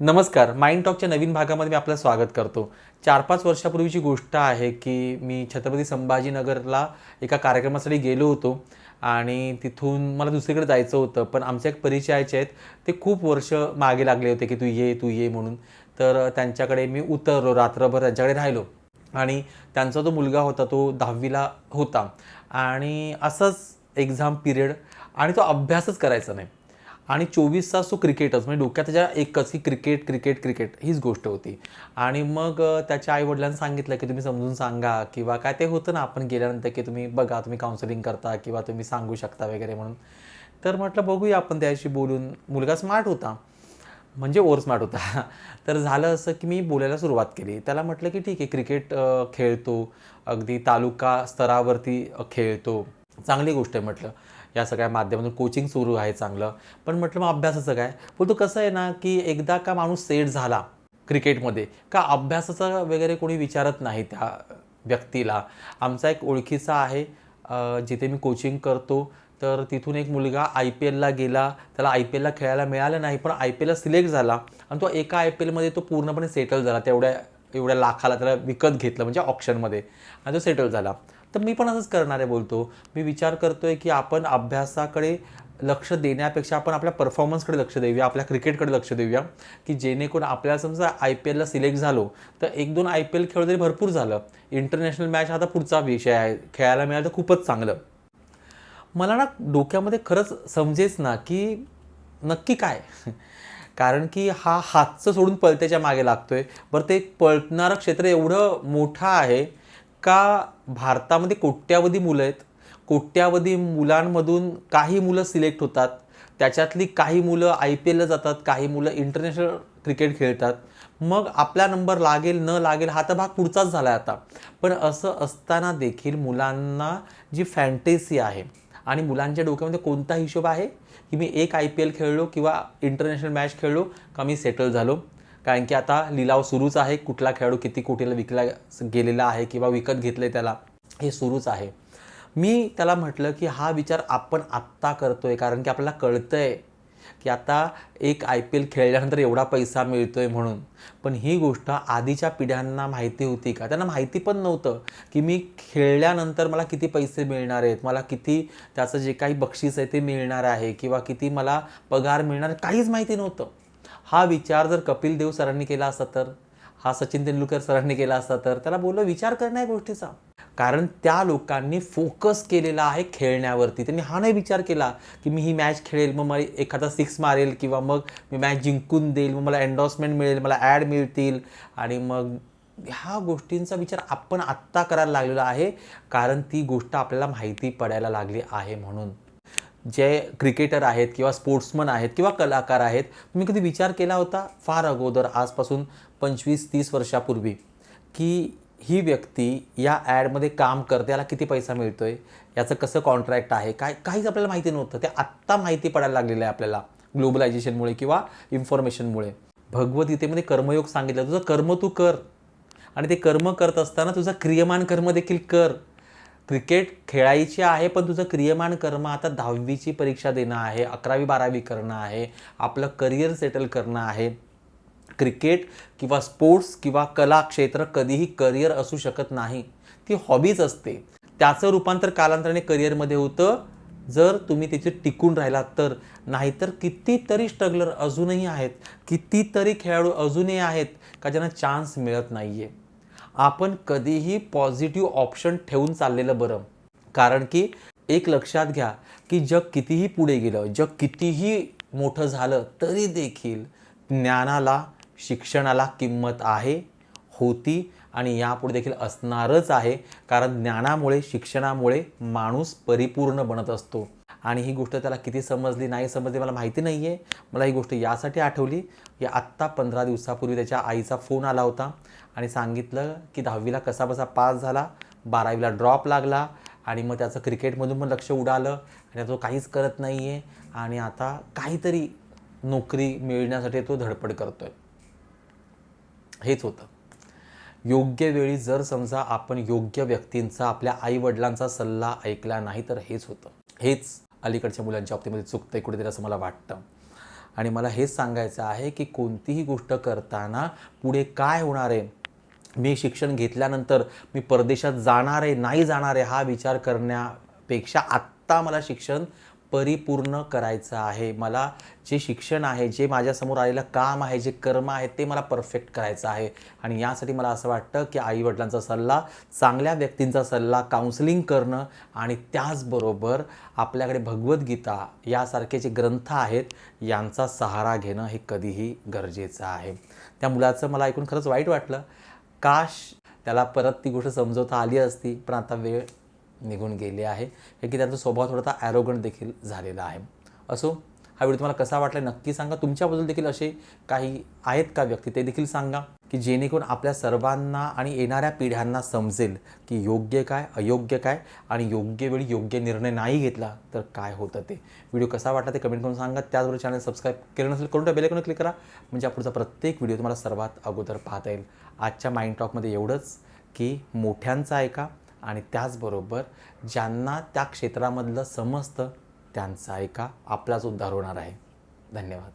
नमस्कार माइंड टॉकच्या नवीन भागामध्ये मी आपलं स्वागत करतो. चार पाच वर्षापूर्वीची गोष्ट आहे की मी छत्रपती संभाजीनगरला एका कार्यक्रमासाठी गेलो होतो आणि तिथून मला दुसरीकडे जायचं होतं पण आमचे एक परिचयाचे आहेत ते खूप वर्ष मागे लागले होते की तू ये तू ये म्हणून. तर त्यांच्याकडे मी उतरलो रात्रभर त्यांच्याकडे राहिलो आणि त्यांचा जो मुलगा होता तो दहावीला होता. आणि असंच एक्झाम पिरियड आणि तो अभ्यासच करायचा नाही. आणि चोवीस तास तो क्रिकेटच म्हणजे डोक्यात त्याच्या एकच की क्रिकेट क्रिकेट क्रिकेट हीच गोष्ट होती. आणि मग त्याच्या आईवडिलांनी सांगितलं की तुम्ही समजून सांगा किंवा काय ते होतं ना आपण गेल्यानंतर की तुम्ही बघा तुम्ही काउन्सिलिंग करता किंवा तुम्ही सांगू शकता वगैरे म्हणून. तर म्हटलं बघूया आपण त्याशी बोलून. मुलगा स्मार्ट होता. म्हणजे ओवर स्मार्ट होता. तर झालं असं की मी बोलायला सुरुवात केली. त्याला म्हटलं की ठीक आहे क्रिकेट खेळतो. अगदी तालुका स्तरावरती खेळतो. चांगली गोष्ट आहे म्हटलं. या सगळ्या माध्यमातून कोचिंग सुरू आहे चांगलं. पण म्हटलं मग अभ्यासाचं काय? बोलतो कसं आहे ना की एकदा का माणूस सेट झाला क्रिकेटमध्ये का अभ्यासाचा वगैरे कोणी विचारत नाही त्या व्यक्तीला? आमचा एक ओळखीचा आहे जिथे मी कोचिंग करतो तर तिथून एक मुलगा आय पी एलला गेला. त्याला आय पी एलला खेळायला मिळालं नाही पण आय पी एलला सिलेक्ट झाला. आणि तो एका आय पी एलमध्ये तो पूर्णपणे सेटल झाला. तेवढ्या एवढ्या लाखाला त्याला विकत घेतलं म्हणजे ऑप्शनमध्ये आणि तो सेटल झाला. तर मी पण असंच करणार आहे बोलतो. मी विचार करतोय की आपण अभ्यासाकडे लक्ष देण्यापेक्षा आपण आपल्या परफॉर्मन्सकडे लक्ष देऊया आपल्या क्रिकेटकडे लक्ष देऊया की जेणेकरून आपल्याला समजा आय पी एलला सिलेक्ट झालो तर एक दोन आय पी एल खेळ तरी भरपूर झालं इंटरनॅशनल मॅच आता पुढचा विषय आहे. खेळायला मिळालं तर खूपच चांगलं. मला ना डोक्यामध्ये खरंच समजेच ना की नक्की काय? कारण की हा हातचं सोडून पळत्याच्या मागे लागतोय. बरं ते पळणारं क्षेत्र एवढं मोठं आहे का भारतामध्ये कोट्यावधी मुलं आहेत. कोट्यावधी मुलांमधून काही मुलं सिलेक्ट होतात. त्याच्यातली काही मुलं आय पी एलला जातात काही मुलं इंटरनॅशनल क्रिकेट खेळतात. मग आपला नंबर लागेल न लागेल हा तर भाग पुढचाच झाला आहे आता. पण असं असताना देखील मुलांना जी फॅन्टेसी आहे आणि मुलांच्या डोक्यामध्ये कोणता हिशोब आहे? की मी एक आय पी एल खेळलो किंवा इंटरनॅशनल मॅच खेळलो का मी सेटल झालो? कारण की आता लिलाव सुरूच आहे. कुठला खेळाडू किती कोटीला विकला गेलेला आहे किंवा विकत घेतलं त्याला हे सुरूच आहे. मी त्याला म्हटलं की हा विचार आपण आत्ता करतो आहे कारण की आपल्याला कळतं आहे की आता एक आय पी एल खेळल्यानंतर एवढा पैसा मिळतो आहे म्हणून. पण ही गोष्ट आधीच्या पिढ्यांना माहिती होती का? त्यांना माहिती पण नव्हतं की मी खेळल्यानंतर मला किती पैसे मिळणार आहेत मला किती त्याचं जे काही बक्षीस आहे ते मिळणार आहे किंवा किती मला पगार मिळणार काहीच माहिती नव्हतं. हा विचार जर कपिल देव सरांनी केला असता तर हा सचिन तेंडुलकर सरांनी केला असता तर त्याला बोललो विचार करणं या गोष्टीचा. कारण त्या लोकांनी फोकस केलेला आहे खेळण्यावरती. त्यांनी हा नाही विचार केला की मी ही मॅच खेळेल मग मला एखादा सिक्स मारेल किंवा मग मी मॅच जिंकून देईल मग मला एन्डॉर्समेंट मिळेल मला ॲड मिळतील आणि मग ह्या गोष्टींचा विचार आपण आत्ता करायला लागलेला आहे. कारण ती गोष्ट आपल्याला माहिती पडायला लागली आहे म्हणून. जे क्रिकेटर आहेत किंवा स्पोर्ट्समन आहेत किंवा कलाकार आहेत तुम्ही कधी विचार केला होता फार अगोदर आजपासून पंचवीस तीस वर्षापूर्वी की ही व्यक्ती या ॲडमध्ये काम करते याला किती पैसा मिळतो आहे याचं कसं कॉन्ट्रॅक्ट आहे काय काहीच आपल्याला माहिती नव्हतं. ते आत्ता माहिती पडायला लागलेलं आहे आपल्याला ग्लोबलायझेशनमुळे किंवा इन्फॉर्मेशनमुळे. भगवद्गीतेमध्ये कर्मयोग सांगितलं तुझं कर्म तू कर. आणि ते कर्म करत असताना तुझं क्रियमान कर्म देखील कर. क्रिकेट खेळायची आहे पण तुझं क्रियमान कर्म आता दहावीची परीक्षा देणं आहे अकरावी बारावी करणं आहे आपलं करिअर सेटल करणं आहे. क्रिकेट किंवा स्पोर्ट्स किंवा कला क्षेत्र कधीही करिअर असू शकत नाही. ती हॉबीज असते. त्याचं रूपांतर कालांतराने करिअरमध्ये होतं. जर तुम्ही त्याचे टिकून राहिलात तर. नाहीतर कितीतरी स्ट्रगलर अजूनही आहेत. कितीतरी खेळाडू अजूनही आहेत का ज्यांना चान्स मिळत नाही आहे आपण कधीही पॉझिटिव्ह ऑप्शन ठेवून चाललेलं बरं. कारण की एक लक्षात घ्या की जग कितीही पुढे गेलं जग कितीही मोठं झालं तरी देखील ज्ञानाला शिक्षणाला किंमत आहे होती आणि यापुढे देखील असणारच आहे. कारण ज्ञानामुळे शिक्षणामुळे माणूस परिपूर्ण बनत असतो. आणि ही गोष्ट त्याला किती समजली नाही समजली मला माहिती नाही आहे मला ही गोष्ट यासाठी आठवली की आत्ता पंधरा दिवसापूर्वी त्याच्या आईचा फोन आला होता आणि सांगितलं की दहावीला कसाबसा पास झाला बारावीला ड्रॉप लागला आणि मग त्याचं क्रिकेटमधून पण लक्ष उडालं आणि तो काहीच करत नाही आहे आणि आता काहीतरी नोकरी मिळण्यासाठी तो धडपड करतोय. हेच होतं. योग्य वेळी जर समजा आपण योग्य व्यक्तींचा आपल्या आईवडिलांचा सल्ला ऐकला नाही तर हेच होतं. हेच अलीकडच्या मुलांच्या बाबतीमध्ये चुकतंय कुठेतरी असं मला वाटतं. आणि मला हेच सांगायचं आहे की कोणतीही गोष्ट करताना पुढे काय होणार आहे? मी शिक्षण घेतल्यानंतर मी परदेशात जाणार आहे नाही जाणार आहे हा विचार करण्यापेक्षा आत्ता मला शिक्षण परिपूर्ण करायचं आहे. मला जे शिक्षण आहे जे माझ्यासमोर आलेलं काम आहे जे कर्म आहे ते मला परफेक्ट करायचं आहे. आणि यासाठी मला असं वाटतं की आईवडिलांचा सल्ला चांगल्या व्यक्तींचा सल्ला काउन्सिलिंग करणं आणि त्याचबरोबर आपल्याकडे भगवद्गीता यासारखे जे ग्रंथ आहेत यांचा सहारा घेणं हे कधीही गरजेचं आहे. त्या मुलाचं मला ऐकून खरंच वाईट वाटलं. काश त्याला परत ती गोष्ट समजवता आली असती पण आता वेळ निघून गेले आहे. हे की त्यांचा स्वभाव थोडासा ॲरोगंट देखील झालेला आहे. असो हा व्हिडिओ तुम्हाला कसा वाटला नक्की सांगा. तुमच्याबद्दल देखील असे काही आहेत का व्यक्ती? ते देखील सांगा. की जेणेकरून आपल्या सर्वांना आणि येणाऱ्या पिढ्यांना समजेल की योग्य काय अयोग्य काय आणि योग्य वेळी योग्य निर्णय नाही घेतला तर काय होतं ते. व्हिडिओ कसा वाटला ते कमेंट करून सांगा. त्याचबरोबर चॅनल सबस्क्राईब केलं नसेल करून त्या बेलेकून क्लिक करा. म्हणजे पुढचा प्रत्येक व्हिडिओ तुम्हाला सर्वात अगोदर पाहता येईल. आजच्या माइंड टॉकमध्ये एवढंच की मोठ्यांचं ऐका आणि त्याचबरोबर ज्यांना त्या क्षेत्रामधलं समजतं त्यांचा ऐका आपलाच उद्धार होणार आहे. धन्यवाद.